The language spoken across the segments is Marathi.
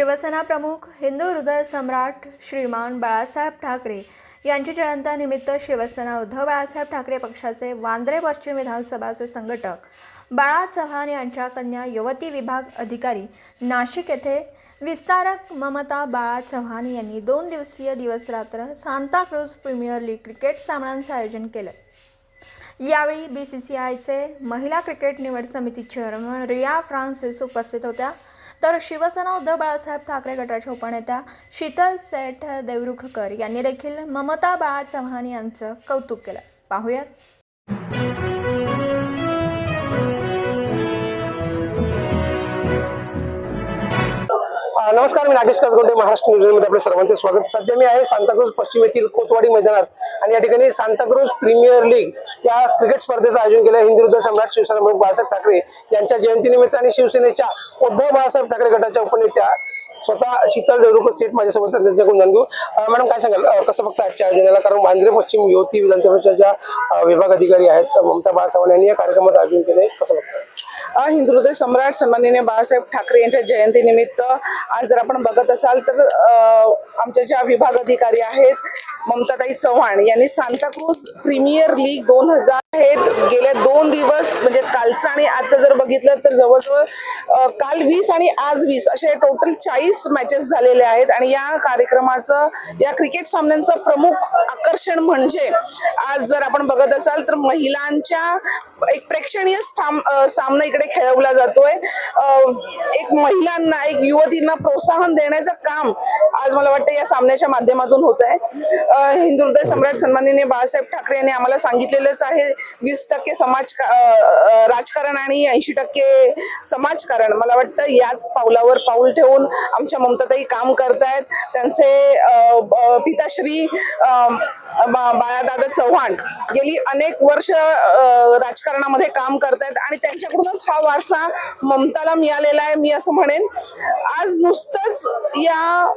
शिवसेना प्रमुख हिंदू हृदय सम्राट श्रीमान बाळासाहेब ठाकरे यांची जयंतानिमित्त शिवसेना उद्धव बाळासाहेब ठाकरे पक्षाचे वांद्रे पश्चिम विधानसभाचे संघटक बाळा चव्हाण यांच्या कन्या युवती विभाग अधिकारी नाशिक येथे विस्तारक ममता बाळा चव्हाण यांनी दोन दिवसीय दिवस रात्र सांताक्रूज प्रीमियर लीग क्रिकेट सामन्यांचं आयोजन केलं. यावेळी बी सी सी आयचे महिला क्रिकेट निवड समिती चेअरमन रिया फ्रान्सिस उपस्थित होत्या. तर शिवसेना उद्धव बाळासाहेब ठाकरे गटाच्या उपनेत्या शीतल सेठ देवरुखकर यांनी देखील ममता बाळा चव्हाण यांचं कौतुक केलं. पाहूयात. नमस्कार मी नागेश कासगोंडे महाराष्ट्र न्यूजमध्ये आपल्या सर्वांचे स्वागत. सध्या मी आहे सांताक्रूज पश्चिम येथील कोतवाडी मैदानात आणि या ठिकाणी सांताक्रूज प्रीमियर लीग या क्रिकेट स्पर्धेचं आयोजन केलं हिंदुरुद्ध सम्राट शिवसेना प्रमुख बाळासाहेब ठाकरे यांच्या जयंतीनिमित्त आणि शिवसेनेच्या उद्धव बाळासाहेब ठाकरे गटाच्या उपनेत्या स्वतः शीतल देवरुकर सीट माझ्यासोबत त्यांच्याकडून जाणून घेऊ. मॅडम काय सांगाल? कसं फक्त आजच्या आयोजनाला? कारण वांद्रे पश्चिम युवती विधानसभेच्या ज्या विभाग अधिकारी आहेत ममता बाळासाहेब यांनी या कार्यक्रमात आयोजन केले कसं बघता? हिंदुहृदय हृदय सम्राट सन्माननीय बाळासाहेब ठाकरे यांच्या जयंतीनिमित्त आज जर आपण बघत असाल तर आमच्या ज्या विभाग अधिकारी आहेत ममताताई चव्हाण यांनी सांताक्रूज प्रीमियर लीग दोन हजार आहेत. गेल्या दोन दिवस म्हणजे कालचं आणि आजचं जर बघितलं तर जवळजवळ काल वीस आणि आज वीस असे टोटल चाळीस मॅचेस झालेले आहेत. आणि या कार्यक्रमाचं या क्रिकेट सामन्यांचं प्रमुख आकर्षण म्हणजे आज जर आपण बघत असाल तर महिलांच्या एक प्रेक्षणीय सामना इकडे खेळवला जातोय. एक महिलांना एक युवतींना प्रोत्साहन देण्याचं काम आज मला वाटतं या सामन्याच्या माध्यमातून होत आहे हिंदुहृदय सम्राट सन्माननीय बाळासाहेब ठाकरे यांनी आम्हाला सांगितलेलंच आहे वीस टक्के समाज राजकारण आणि ऐंशी टक्के समाजकारण. मला वाटतं याच पावलावर पाऊल ठेवून आमच्या ममताताई काम करतायत. त्यांचे पिताश्री बाळादादा चव्हाण गेली अनेक वर्ष राजकारणामध्ये काम करतायत आणि त्यांच्याकडूनच हा वारसा ममताला मिळालेला आहे. मी असं म्हणेन आज नुसतंच या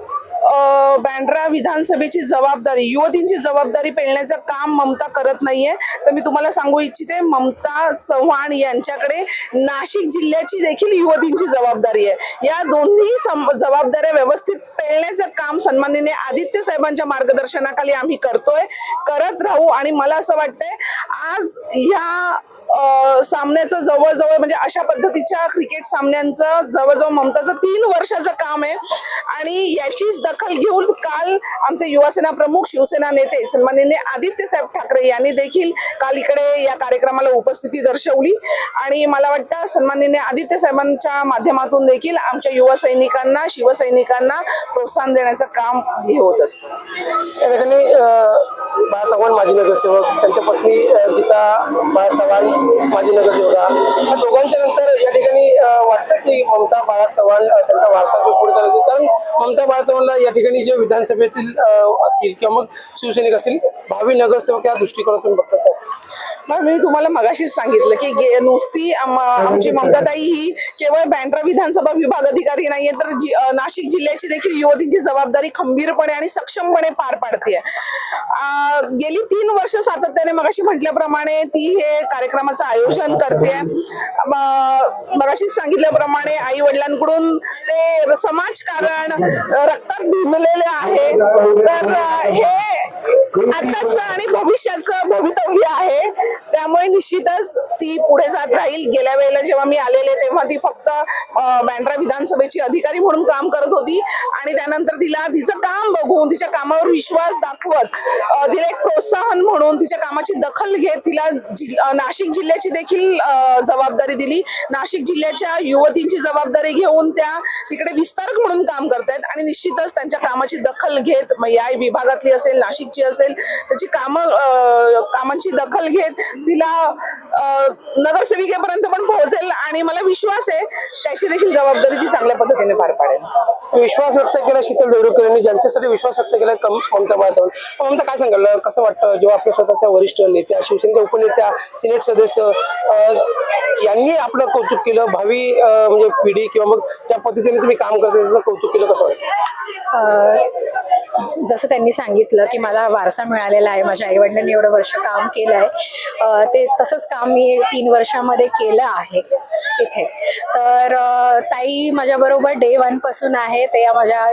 बँड्रा विधानसभेची जबाबदारी युवतींची जबाबदारी पेलण्याचं काम ममता करत नाहीये. तर मी तुम्हाला सांगू इच्छिते ममता चव्हाण यांच्याकडे नाशिक जिल्ह्याची देखील युवतींची जबाबदारी आहे. या दोन्ही सम- जबाबदाऱ्या व्यवस्थित पेलण्याचं काम सन्माननीय आदित्य साहेबांच्या मार्गदर्शनाखाली आम्ही करतोय. करत राहू आणि मला असं वाटतंय आज ह्या सामन्याचं जवळजवळ म्हणजे अशा पद्धतीच्या क्रिकेट सामन्यांचं जवळजवळ ममताचं तीन वर्षाचं काम आहे. आणि याचीच दखल घेऊन काल आमचे युवासेना प्रमुख शिवसेना नेते सन्माननीय आदित्य साहेब ठाकरे यांनी देखील काल इकडे या कार्यक्रमाला उपस्थिती दर्शवली. आणि मला वाटतं सन्माननीय आदित्य साहेबांच्या माध्यमातून देखील आमच्या युवा सैनिकांना शिवसैनिकांना प्रोत्साहन देण्याचं काम हे होत असतं. त्या ठिकाणी बाळा चव्हाण माजी नगरसेवक त्यांच्या पत्नी गीता बाळा चव्हाण माजी नगरसेवका या दोघांच्या नंतर या ठिकाणी वाटतं की ममता बाळा चव्हाण त्यांचा वारसा जो पुढे चालवते कारण ममता बाळा चव्हाणला या ठिकाणी जे विधानसभेतील असतील किंवा मग शिवसैनिक असतील भावी नगरसेवक या दृष्टिकोनातून बघतात. मग मी तुम्हाला मगाशीच सांगितलं की गे- नुसती आम- आमची ममताताई ही केवळ बँड्रा विधानसभा विभाग अधिकारी नाहीये तर जि- अ, नाशिक जिल्ह्याची देखील युवतींची जबाबदारी खंबीरपणे आणि सक्षमपणे पार पाडते गेली तीन वर्ष सातत्याने मगाशी म्हटल्याप्रमाणे ती हे कार्यक्रमाचं आयोजन करते मगाशीच सांगितल्याप्रमाणे आई वडिलांकडून ते समाजकारण रक्तात भिनलेले आहे. तर अ, हे आताच आणि भविष्याचं भवितव्य आहे. त्यामुळे निश्चितच ती पुढे जात राहील. गेल्या वेळेला जेव्हा मी आलेले तेव्हा ती फक्त बँड्रा विधानसभेची अधिकारी म्हणून काम करत होती. आणि त्यानंतर तिला तिचं काम बघून तिच्या कामावर विश्वास दाखवत तिला एक प्रोत्साहन म्हणून तिच्या कामाची दखल घेत तिला नाशिक जिल्ह्याची देखील जबाबदारी दिली. नाशिक जिल्ह्याच्या युवतींची जबाबदारी घेऊन त्या तिकडे विस्तारक म्हणून काम करतायत. आणि निश्चितच त्यांच्या कामाची दखल घेत या विभागातली असेल नाशिकची असेल त्याची कामं कामांची दखल घेत तिला नगरसेविकेपर्यंत पण पोहोचेल आणि मला विश्वास आहे त्याची देखील जबाबदारी ती चांगल्या पद्धतीने पार पाडेल. विश्वास व्यक्त केला शीतल देवरुकर यांनी ज्यांच्यासाठी विश्वास व्यक्त केला कम- ममता बाळासाहेब ममता काय सांगाल? कसं वाटतं? जेव्हा आपल्या स्वतःच्या वरिष्ठ नेत्या शिवसेनेच्या उपनेत्या सिनेट सदस्य यांनी आपलं कौतुक केलं? भावी म्हणजे पिढी किंवा मग ज्या पद्धतीने तुम्ही काम करता त्याचं कौतुक केलं कसं वाटतं? जसं त्यांनी सांगितलं की मला वारसा मिळालेला आहे माझ्या आईवडिलांनी एवढं वर्ष काम केलं आहे. ते तसंच काम मी तीन वर्षामध्ये केलं आहे इथे. तर ताई माझ्याबरोबर डे वनपासून आहे. ते माझ्या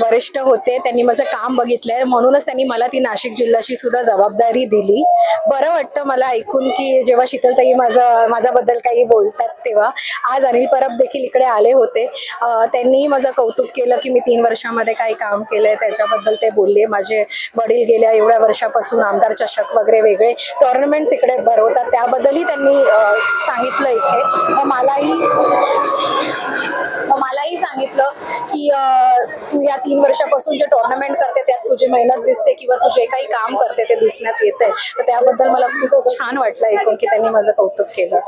वरिष्ठ होते त्यांनी माझं काम बघितलंय. म्हणूनच त्यांनी मला ती नाशिक जिल्ह्याशी सुद्धा जबाबदारी दिली. बरं वाटतं मला ऐकून की जेव्हा शीतलताई माझं माझ्याबद्दल काही बोलतात तेव्हा. आज अनिल परब देखील इकडे आले होते. त्यांनीही माझं कौतुक केलं की मी तीन वर्षामध्ये काही काम केलंय त्याच्याबद्दल ते बोलले. माझे वडील गेल्या एवढ्या वर्षापासून आमदार चषक वगैरे वेगळे टुर्नामेंट्स इकडे भरवतात. त्याबद्दलही त्यांनी सांगितलं इथे. मग मलाही मलाही सांगितलं की तू या तीन वर्षापासून जे टुर्नामेंट करते त्यात तुझी मेहनत दिसते किंवा तू जे काही काम करते ते दिसण्यात येते तर त्याबद्दल मला खूप छान वाटलं ऐकून की त्यांनी माझं कौतुक केलं.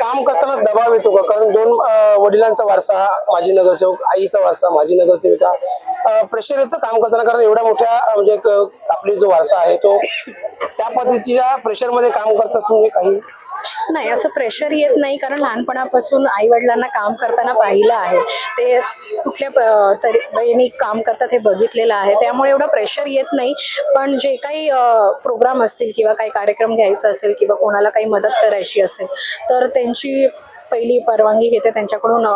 काम करताना दबाव येतो का? कारण दोन वडिलांचा वारसा माजी नगरसेवक आईचा वारसा माजी नगरसेविका प्रेशर येतं काम करताना कारण एवढ्या मोठ्या म्हणजे आपली जो वारसा आहे तो त्या पद्धतीच्या प्रेशरमध्ये काम करतात म्हणजे काही नाही असं प्रेशर येत नाही कारण लहानपणापासून आई वडिलांना काम करताना पाहिलं आहे. ते कुठल्या प- तरी बहिणी काम करतात हे बघितलेलं आहे. त्यामुळे एवढं प्रेशर येत नाही. पण जे काही प्रोग्राम असतील किंवा काही कार्यक्रम घ्यायचा असेल किंवा कोणाला काही मदत करायची असेल तर त्यांची पहिली परवानगी घेते. त्यांच्याकडून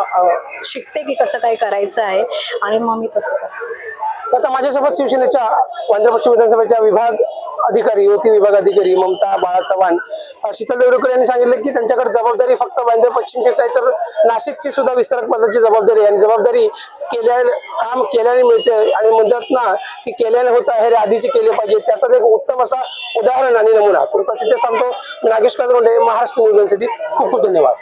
शिकते की कसं काय करायचं आहे. आणि मग मी तसं करते. आता माझ्यासोबत शिवसेनेच्या पंजाब पश्चिम विधानसभेच्या विभाग अधिकारी युवती विभाग अधिकारी ममता बाळा चव्हाण शीतल देवरेकर यांनी सांगितलं की त्यांच्याकडे जबाबदारी फक्त वांद्रे पश्चिमचीच नाही तर नाशिकची सुद्धा विस्तारक पदाची जबाबदारी आणि जबाबदारी केल्या काम केल्याने मिळते आणि म्हणतात ना की केल्याने होत आहे रे आधीचे केले पाहिजे. त्याचा एक उत्तम असा उदाहरण आणि नमुना. कृपया तिथे सांगतो. नागेश कादरोंडे महाराष्ट्र न्यूजसाठी खूप खूप धन्यवाद.